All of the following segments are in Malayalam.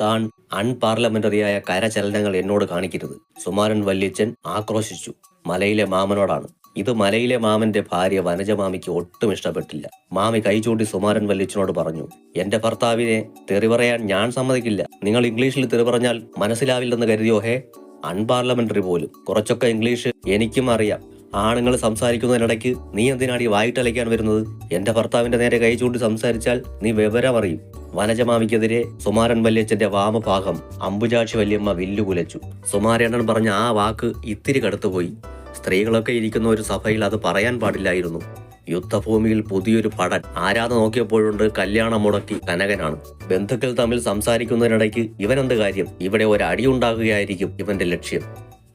താൻ അൺപാർലമെന്ററിയായ കരചലനങ്ങൾ എന്നോട് കാണിക്കരുത്. സുമാരൻ വല്യച്ചൻ ആക്രോശിച്ചു. മലയിലെ മാമനോടാണ്. ഇത് മലയിലെ മാമന്റെ ഭാര്യ വനജമാമിക്ക് ഒട്ടും ഇഷ്ടപ്പെട്ടില്ല. മാമി കൈചൂണ്ടി സുമാരൻ വല്യച്ചനോട് പറഞ്ഞു എന്റെ ഭർത്താവിനെ തെറി പറയാൻ ഞാൻ സമ്മതിക്കില്ല. നിങ്ങൾ ഇംഗ്ലീഷിൽ തെറി പറഞ്ഞാൽ മനസ്സിലാവില്ലെന്ന് കരുതിയോ ഹേ? അൺപാർലമെന്ററി പോലും. കുറച്ചൊക്കെ ഇംഗ്ലീഷ് എനിക്കും അറിയാം. ആണുങ്ങൾ സംസാരിക്കുന്നതിനിടയ്ക്ക് നീ എന്തിനാണ് ഈ വായിട്ടലയ്ക്കാൻ വരുന്നത്? എന്റെ ഭർത്താവിന്റെ നേരെ കൈ ചൂണ്ടി സംസാരിച്ചാൽ നീ വിവരം അറിയും വനജമാമിക്കെതിരെ സുമാരൻ വല്യച്ചന്റെ വാമഭാഗം അമ്പുജാക്ഷി വല്യമ്മ വില്ലുകുലച്ചു സുമാരേണ്ണൻ പറഞ്ഞ ആ വാക്ക് ഇത്തിരി കടുത്തുപോയി. സ്ത്രീകളൊക്കെ ഇരിക്കുന്ന ഒരു സഭയിൽ അത് പറയാൻ പാടില്ലായിരുന്നു. യുദ്ധഭൂമിയിൽ പുതിയൊരു പടൻ ആരാധ നോക്കിയപ്പോഴുണ്ട് കല്യാണം മുടക്കി കനകനാണ്. ബന്ധുക്കൾ തമ്മിൽ സംസാരിക്കുന്നതിനിടയ്ക്ക് ഇവനെന്ത് കാര്യം? ഇവിടെ ഒരു അടിയുണ്ടാകുകയായിരിക്കും ഇവന്റെ ലക്ഷ്യം.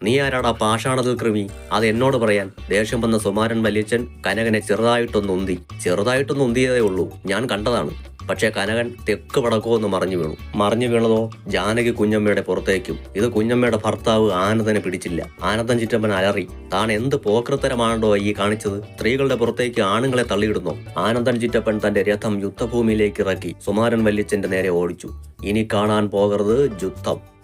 നീ ആരാടാ? പാഷാണതിൽ കൃമി. അത് എന്നോട് പറയാൻ. ദേഷ്യം വന്ന സുമാരൻ വല്യച്ചൻ കനകനെ ചെറുതായിട്ടൊന്നുന്തി ചെറുതായിട്ടൊന്നുന്തിയതേ ഉള്ളൂ. ഞാൻ കണ്ടതാണ്. പക്ഷേ കനകൻ തെക്ക് വടക്കോ എന്ന് മറിഞ്ഞു വീണു. മറിഞ്ഞു വീണതോ? ജാനകി കുഞ്ഞമ്മയുടെ പുറത്തേക്കും. ഇത് കുഞ്ഞമ്മയുടെ ഭർത്താവ് ആനന്ദനെ പിടിച്ചില്ല. ആനന്ദൻ ചിറ്റമ്മൻ അലറി താൻ എന്ത് പോക്രത്തരമാണോ ഈ കാണിച്ചത്? സ്ത്രീകളുടെ പുറത്തേക്ക് ആണുങ്ങളെ തള്ളിയിടുന്നു? ആനന്ദൻ ചിറ്റപ്പൻ തന്റെ രഥം യുദ്ധഭൂമിയിലേക്ക് ഇറക്കി. സുമാരൻ വല്യച്ചന്റെ നേരെ ഓടിച്ചു. ഇനി കാണാൻ പോകരുത് യുദ്ധം.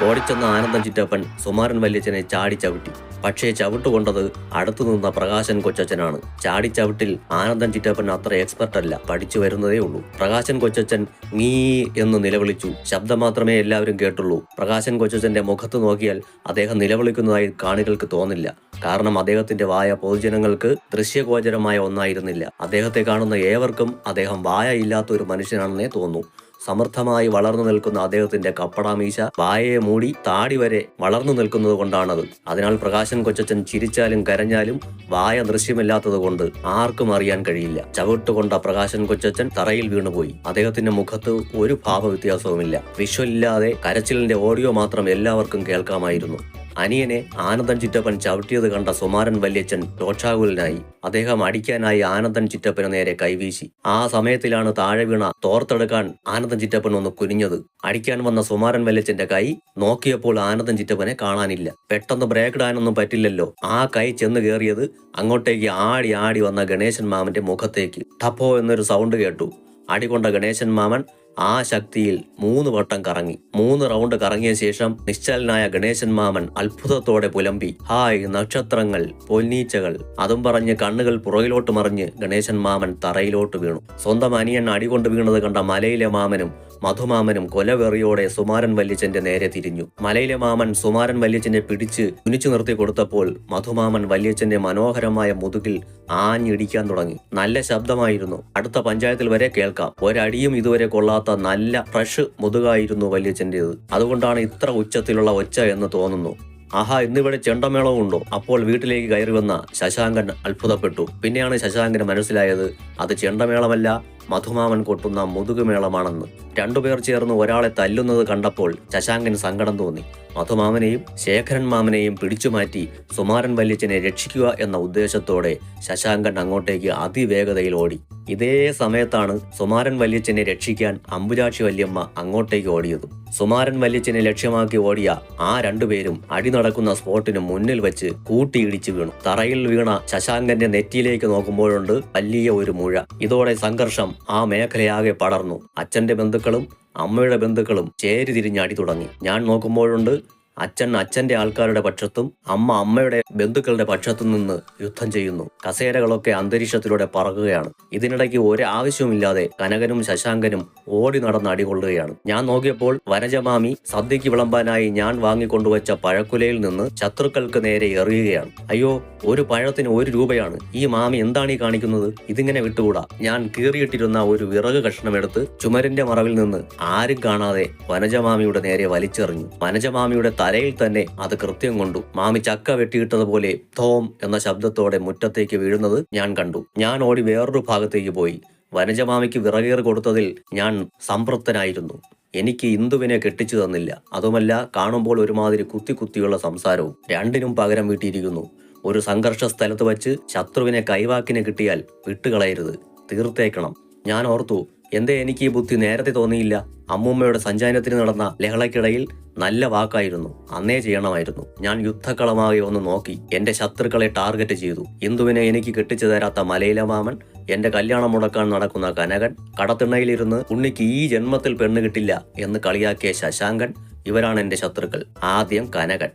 ഓടിച്ചെന്ന ആനന്ദം ചിറ്റപ്പൻ സുമാരൻ വല്യച്ചനെ ചാടി ചവിട്ടി. പക്ഷേ ചവിട്ടുകൊണ്ടത് അടുത്തു നിന്ന പ്രകാശൻ കൊച്ചച്ചനാണ് ചാടി ചവിട്ടിൽ ആനന്ദൻ ചിറ്റപ്പൻ അത്ര എക്സ്പെർട്ട് അല്ല പഠിച്ചു വരുന്നതേ ഉള്ളൂ. പ്രകാശൻ കൊച്ചച്ചൻ നീ എന്ന് നിലവിളിച്ചു. ശബ്ദം മാത്രമേ എല്ലാവരും കേട്ടുള്ളൂ. പ്രകാശൻ കൊച്ചച്ചന്റെ മുഖത്ത് നോക്കിയാൽ അദ്ദേഹം നിലവിളിക്കുന്നതായി കാണികൾക്ക് തോന്നില്ല. കാരണം അദ്ദേഹത്തിന്റെ വായ പൊതുജനങ്ങൾക്ക് ദൃശ്യഗോചരമായ ഒന്നായിരുന്നില്ല. അദ്ദേഹത്തെ കാണുന്ന ഏവർക്കും അദ്ദേഹം വായ ഇല്ലാത്ത ഒരു മനുഷ്യനാണെന്നേ തോന്നൂ. സമർത്ഥമായി വളർന്നു നിൽക്കുന്ന അദ്ദേഹത്തിന്റെ കപ്പടാമീശ വായയെ മൂടി താടി വരെ വളർന്നു നിൽക്കുന്നത് കൊണ്ടാണത്. അതിനാൽ പ്രകാശൻ കൊച്ചച്ചൻ ചിരിച്ചാലും കരഞ്ഞാലും വായ ദൃശ്യമില്ലാത്തത് കൊണ്ട് ആർക്കും അറിയാൻ കഴിയില്ല. ചവിട്ടുകൊണ്ട പ്രകാശൻ കൊച്ചച്ചൻ തറയിൽ വീണുപോയി. അദ്ദേഹത്തിന്റെ മുഖത്ത് ഒരു ഭാവ വ്യത്യാസവുമില്ല വിഷ്വലില്ലാതെ കരച്ചിലിന്റെ ഓഡിയോ മാത്രം എല്ലാവർക്കും കേൾക്കാമായിരുന്നു. അനിയനെ ആനന്ദൻ ചിറ്റപ്പൻ ചവിട്ടിയത് കണ്ട സുമാരൻ വല്യച്ചൻ രോക്ഷാകുലനായി അദ്ദേഹം അടിക്കാനായി ആനന്ദൻ ചിറ്റപ്പന് നേരെ കൈവീശി. ആ സമയത്തിലാണ് താഴെ വീണ തോർത്തെടുക്കാൻ ആനന്ദൻ ചിറ്റപ്പൻ ഒന്ന് കുനിഞ്ഞത്. അടിക്കാൻ വന്ന സുമാരൻ വല്യച്ചന്റെ കൈ നോക്കിയപ്പോൾ ആനന്ദൻ ചിറ്റപ്പനെ കാണാനില്ല. പെട്ടെന്ന് ബ്രേക്ക് ഇടാനൊന്നും പറ്റില്ലല്ലോ. ആ കൈ ചെന്ന് കയറിയത് അങ്ങോട്ടേക്ക് ആടി ആടി വന്ന ഗണേശൻ മാമന്റെ മുഖത്തേക്ക്. ടപ്പോ എന്നൊരു സൗണ്ട് കേട്ടു. അടികൊണ്ട ഗണേശൻ മാമൻ ആ ശക്തിയിൽ മൂന്ന് വട്ടം കറങ്ങി. മൂന്ന് റൗണ്ട് കറങ്ങിയ ശേഷം നിശ്ചലനായ ഗണേശൻ മാമൻ അത്ഭുതത്തോടെ പുലമ്പി. ഹായ് നക്ഷത്രങ്ങൾ പൊന്നീച്ചകൾ. അതും പറഞ്ഞ് കണ്ണുകൾ പുറകിലോട്ട് മറിഞ്ഞ് ഗണേശൻ മാമൻ തറയിലോട്ട് വീണു. സ്വന്തം അനിയൻ അടികൊണ്ട് വീണത് കണ്ട മലയിലെ മാമനും മധുമാമനും കൊലവെറിയോടെ സുമാരൻ വല്യച്ചന്റെ നേരെ തിരിഞ്ഞു. മലയിലെ മാമൻ സുമാരൻ വല്യച്ചനെ പിടിച്ച് തുനിച്ചു നിർത്തി കൊടുത്തപ്പോൾ മധുമാമൻ വല്യച്ചന്റെ മനോഹരമായ മുതുകിൽ ആഞ്ഞിടിക്കാൻ തുടങ്ങി. നല്ല ശബ്ദമായിരുന്നു. അടുത്ത പഞ്ചായത്തിൽ വരെ കേൾക്കാം. ഒരടിയും ഇതുവരെ കൊള്ളാത്ത നല്ല ഫ്രഷ് മുതുകായിരുന്നു വല്യച്ഛന്റേത്. അതുകൊണ്ടാണ് ഇത്ര ഉച്ചത്തിലുള്ള ഒച്ച എന്ന് തോന്നുന്നു. ആഹാ ഇന്നിവിടെ ചെണ്ടമേളവും ഉണ്ടോ? അപ്പോൾ വീട്ടിലേക്ക് കയറി വന്ന ശശാങ്കൻ അത്ഭുതപ്പെട്ടു. പിന്നെയാണ് ശശാങ്കന് മനസ്സിലായത് അത് ചെണ്ടമേളമല്ല മധുമാമൻ കൊട്ടുന്ന മുതുകുമേളമാണെന്ന് രണ്ടുപേർ ചേർന്ന് ഒരാളെ തല്ലുന്നത് കണ്ടപ്പോൾ ശശാങ്കൻ സങ്കടം തോന്നി. മധുമാമനെയും ശേഖരൻ മാമനെയും പിടിച്ചുമാറ്റി സുമാരൻ വല്യച്ചനെ രക്ഷിക്കുക എന്ന ഉദ്ദേശത്തോടെ ശശാങ്കൻ അങ്ങോട്ടേക്ക് അതിവേഗതയിൽ ഓടി. ഇതേ സമയത്താണ് സുമാരൻ വല്യച്ചനെ രക്ഷിക്കാൻ അമ്പുരാക്ഷി വല്യമ്മ അങ്ങോട്ടേക്ക് ഓടിയത്. സുമാരൻ വല്യച്ചനെ ലക്ഷ്യമാക്കി ഓടിയ ആ രണ്ടുപേരും അടി നടക്കുന്ന സ്പോട്ടിന് മുന്നിൽ വെച്ച് കൂട്ടിയിടിച്ചു വീണു. തറയിൽ വീണ ശശാങ്കന്റെ നെറ്റിയിലേക്ക് നോക്കുമ്പോഴുണ്ട് വലിയ ഒരു മുഴ. ഇതോടെ സംഘർഷം ആ മേഖലയാകെ പടർന്നു. അച്ഛന്റെ ബന്ധുക്കളും അമ്മയുടെ ബന്ധുക്കളും ചേരി തിരിഞ്ഞ് അടി തുടങ്ങി. ഞാൻ നോക്കുമ്പോഴുണ്ട് അച്ഛൻ അച്ഛന്റെ ആൾക്കാരുടെ പക്ഷത്തും അമ്മ അമ്മയുടെ ബന്ധുക്കളുടെ പക്ഷത്തും നിന്ന് യുദ്ധം ചെയ്യുന്നു. കസേരകളൊക്കെ അന്തരീക്ഷത്തിലൂടെ പറക്കുകയാണ്. ഇതിനിടയ്ക്ക് ഒരാവശ്യവുമില്ലാതെ കനകനും ശശാങ്കനും ഓടി നടന്ന് അടികൊള്ളുകയാണ്. ഞാൻ നോക്കിയപ്പോൾ വനജമാമി സദ്യക്ക് വിളമ്പാനായി ഞാൻ വാങ്ങിക്കൊണ്ടുവച്ച പഴക്കുലയിൽ നിന്ന് ശത്രുക്കൾക്ക് നേരെ എറിയുകയാണ്. അയ്യോ ഒരു പഴത്തിന് ഒരു രൂപയാണ്. ഈ മാമി എന്താണ് ഈ കാണിക്കുന്നത്? ഇതിങ്ങനെ വിട്ടുകൂടാ. ഞാൻ കീറിയിട്ടിരുന്ന ഒരു വിറക് കഷ്ണമെടുത്ത് ചുമരിന്റെ മറവിൽ നിന്ന് ആരും കാണാതെ വനജമാമിയുടെ നേരെ വലിച്ചെറിഞ്ഞു. വനജമാമിയുടെ തലയിൽ തന്നെ അത് കൃത്യം കൊണ്ടു. മാമി ചക്ക വെട്ടിയിട്ടതുപോലെ തോം എന്ന ശബ്ദത്തോടെ മുറ്റത്തേക്ക് വീഴുന്നത് ഞാൻ കണ്ടു. ഞാൻ ഓടി വേറൊരു ഭാഗത്തേക്ക് പോയി. വനജമാമിക്ക് വിറകേറ് കൊടുത്തതിൽ ഞാൻ സംതൃപ്തനായിരുന്നു. എനിക്ക് ഇന്ദുവിനെ കെട്ടിച്ചു തന്നില്ല. അതുമല്ല കാണുമ്പോൾ ഒരുമാതിരി കുത്തി കുത്തിയുള്ള സംസാരവും രണ്ടിനും പകരം വീട്ടിയിരിക്കുന്നു. ഒരു സംഘർഷ സ്ഥലത്ത് വച്ച് ശത്രുവിനെ കൈവാക്കിനെ കിട്ടിയാൽ വിട്ടുകളയരുത്. തീർത്തേക്കണം. ഞാൻ ഓർത്തു എന്തേ എനിക്ക് ഈ ബുദ്ധി നേരത്തെ തോന്നിയില്ല? അമ്മൂമ്മയുടെ സഞ്ചാരത്തിന് നടന്ന ലഹളയ്ക്കിടയിൽ നല്ല വാക്കായിരുന്നു. അന്നേ ചെയ്യണമായിരുന്നു. ഞാൻ യുദ്ധക്കളമാകെ ഒന്ന് നോക്കി എന്റെ ശത്രുക്കളെ ടാർഗറ്റ് ചെയ്തു. ഇന്ദുവിനെ എനിക്ക് കെട്ടിച്ചു തരാത്ത മലയില മാമൻ എന്റെ കല്യാണം മുടക്കാൻ നടക്കുന്ന കനകൻ കടത്തിണ്ണയിലിരുന്ന് ഉണ്ണിക്ക് ഈ ജന്മത്തിൽ പെണ്ണ് കിട്ടില്ല എന്ന് കളിയാക്കിയ ശശാങ്കൻ ഇവരാണ് എന്റെ ശത്രുക്കൾ. ആദ്യം കനകൻ.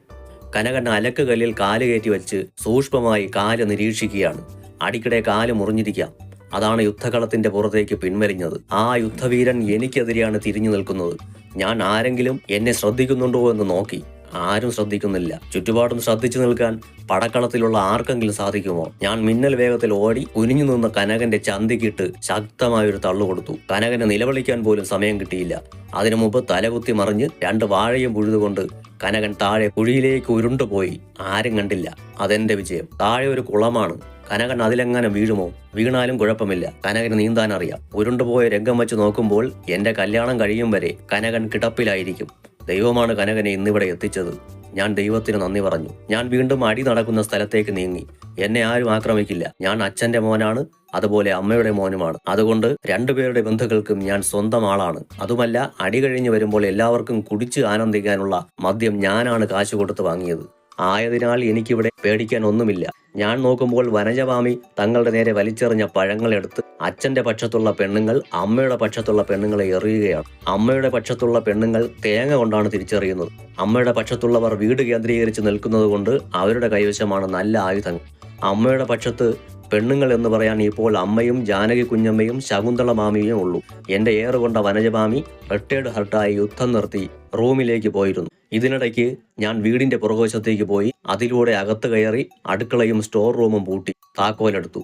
കനകൻ അലക്കുകല്ലിൽ കാൽ കയറ്റി വെച്ച് സൂക്ഷ്മമായി കാൽ നിരീക്ഷിക്കുകയാണ്. അടിക്കിടെ കാൽ മുറിഞ്ഞിരിക്കാം. അതാണ് യുദ്ധകളത്തിന്റെ പുറത്തേക്ക് പിൻവലിഞ്ഞത്. ആ യുദ്ധവീരൻ എനിക്കെതിരെയാണ് തിരിഞ്ഞു നിൽക്കുന്നത്. ഞാൻ ആരെങ്കിലും എന്നെ ശ്രദ്ധിക്കുന്നുണ്ടോ എന്ന് നോക്കി. ആരും ശ്രദ്ധിക്കുന്നില്ല. ചുറ്റുപാടും ശ്രദ്ധിച്ചു നിൽക്കാൻ പടക്കളത്തിലുള്ള ആർക്കെങ്കിലും സാധിക്കുമോ? ഞാൻ മിന്നൽ വേഗത്തിൽ ഓടി കുനിഞ്ഞു നിന്ന കനകന്റെ ചന്തിക്കിട്ട് ശക്തമായൊരു തള്ളു കൊടുത്തു. കനകന് നിലവിളിക്കാൻ പോലും സമയം കിട്ടിയില്ല. അതിനു മുമ്പ് തലകുത്തി മറിഞ്ഞ് രണ്ട് വാഴയും പുഴുതുകൊണ്ട് കനകൻ താഴെ കുഴിയിലേക്ക് ഉരുണ്ടുപോയി. ആരും കണ്ടില്ല. അതെന്റെ വിജയം. താഴെ ഒരു കുളമാണ്. കനകൻ അതിലെങ്ങനെ വീഴുമോ? വീണാലും കുഴപ്പമില്ല. കനകന് നീന്താൻ അറിയാം ഉരുണ്ടുപോയ രംഗം വെച്ച് നോക്കുമ്പോൾ എന്റെ കല്യാണം കഴിയും വരെ കനകൻ കിടപ്പിലായിരിക്കും. ദൈവമാണ് കനകനെ ഇന്നിവിടെ എത്തിച്ചത്. ഞാൻ ദൈവത്തിന് നന്ദി പറഞ്ഞു. ഞാൻ വീണ്ടും അടി നടക്കുന്ന സ്ഥലത്തേക്ക് നീങ്ങി. എന്നെ ആരും ആക്രമിക്കില്ല. ഞാൻ അച്ഛന്റെ മോനാണ് അതുപോലെ അമ്മയുടെ മോനുമാണ്. അതുകൊണ്ട് രണ്ടുപേരുടെ ബന്ധുക്കൾക്കും ഞാൻ സ്വന്തം ആളാണ്. അതുമല്ല അടി കഴിഞ്ഞു വരുമ്പോൾ എല്ലാവർക്കും കുടിച്ച് ആനന്ദിക്കാനുള്ള മദ്യം ഞാനാണ് കാശ് കൊടുത്ത് വാങ്ങിയത്. ആയതിനാൽ എനിക്കിവിടെ പേടിക്കാൻ ഒന്നുമില്ല ഞാൻ നോക്കുമ്പോൾ വനജവാമി തങ്ങളുടെ നേരെ വലിച്ചെറിഞ്ഞ പഴങ്ങളെടുത്ത് അച്ഛന്റെ പക്ഷത്തുള്ള പെണ്ണുങ്ങൾ അമ്മയുടെ പക്ഷത്തുള്ള പെണ്ണുങ്ങളെ എറിയുകയാണ്. അമ്മയുടെ പക്ഷത്തുള്ള പെണ്ണുങ്ങൾ തേങ്ങ കൊണ്ടാണ് തിരിച്ചറിയുന്നത്. അമ്മയുടെ പക്ഷത്തുള്ളവർ വീട് കേന്ദ്രീകരിച്ച് നിൽക്കുന്നത് കൊണ്ട് അവരുടെ കൈവശമാണ് നല്ല ആയുധങ്ങൾ. അമ്മയുടെ പക്ഷത്ത് പെണ്ണുങ്ങൾ എന്ന് പറയാൻ ഇപ്പോൾ അമ്മയും ജാനകി കുഞ്ഞമ്മയും ശകുന്തള മാമിയും ഉള്ളൂ. എന്റെ ഏറുകൊണ്ട വനജമാമി റിട്ടയർഡ് ഹർട്ടായി യുദ്ധം നിർത്തി റൂമിലേക്ക് പോയിരുന്നു. ഇതിനിടയ്ക്ക് ഞാൻ വീടിന്റെ പുറകുവശത്തേക്ക് പോയി അതിലൂടെ അകത്ത് കയറി അടുക്കളയും സ്റ്റോർ റൂമും പൂട്ടി താക്കോലെടുത്തു.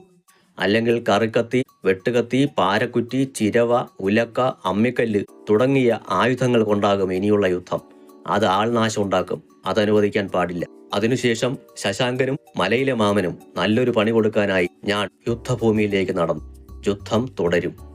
അല്ലെങ്കിൽ കറിക്കത്തി വെട്ടുകത്തി പാരക്കുറ്റി ചിരവ ഉലക്ക അമ്മിക്കല്ല് തുടങ്ങിയ ആയുധങ്ങൾ കൊണ്ടാകും ഇനിയുള്ള യുദ്ധം. അത് ആൾനാശം ഉണ്ടാക്കും. അതനുവദിക്കാൻ പാടില്ല. അതിനുശേഷം ശശാങ്കനും മലയിലെ മാമനും നല്ലൊരു പണി കൊടുക്കാനായി ഞാൻ യുദ്ധഭൂമിയിലേക്ക് നടന്നു. യുദ്ധം തുടരും.